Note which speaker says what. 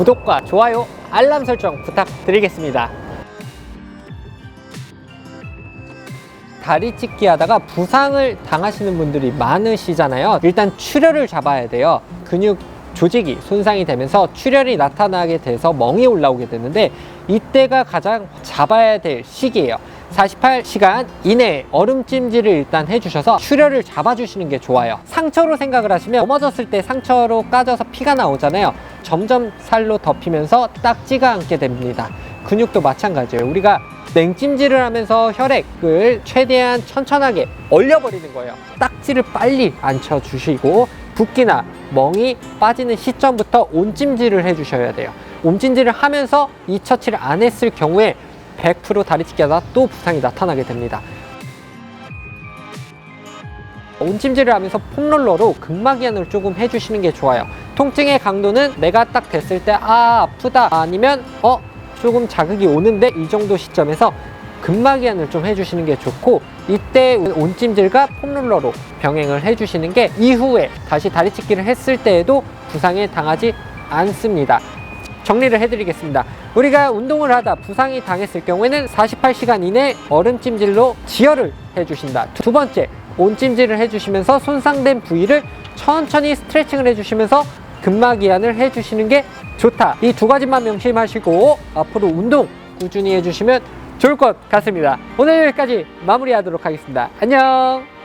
Speaker 1: 구독과 좋아요, 알람 설정 부탁드리겠습니다. 다리 찢기 하다가 부상을 당하시는 분들이 많으시잖아요. 일단 출혈을 잡아야 돼요. 근육 조직이 손상이 되면서 출혈이 나타나게 돼서 멍이 올라오게 되는데 이때가 가장 잡아야 될 시기예요. 48시간 이내에 얼음찜질을 일단 해주셔서 출혈을 잡아주시는 게 좋아요. 상처로 생각을 하시면 넘어졌을 때 상처로 까져서 피가 나오잖아요. 점점 살로 덮이면서 딱지가 않게 됩니다. 근육도 마찬가지예요. 우리가 냉찜질을 하면서 혈액을 최대한 천천하게 얼려버리는 거예요. 딱지를 빨리 앉혀주시고 붓기나 멍이 빠지는 시점부터 온찜질을 해주셔야 돼요. 온찜질을 하면서 이 처치를 안 했을 경우에 100% 다리 찢기 하다 또 부상이 나타나게 됩니다. 온찜질을 하면서 폼롤러로 근막이완을 조금 해주시는 게 좋아요. 통증의 강도는 내가 딱 됐을 때 아 아프다 아니면 어 조금 자극이 오는데 이 정도 시점에서 근막이완을 좀 해주시는 게 좋고 이때 온찜질과 폼롤러로 병행을 해주시는 게 이후에 다시 다리 찢기를 했을 때에도 부상에 당하지 않습니다. 정리를 해드리겠습니다. 우리가 운동을 하다 부상이 당했을 경우에는 48시간 이내 얼음찜질로 지혈을 해주신다. 두 번째, 온찜질을 해주시면서 손상된 부위를 천천히 스트레칭을 해주시면서 근막이완을 해주시는 게 좋다. 이 두 가지만 명심하시고 앞으로 운동 꾸준히 해주시면 좋을 것 같습니다. 오늘 여기까지 마무리하도록 하겠습니다. 안녕!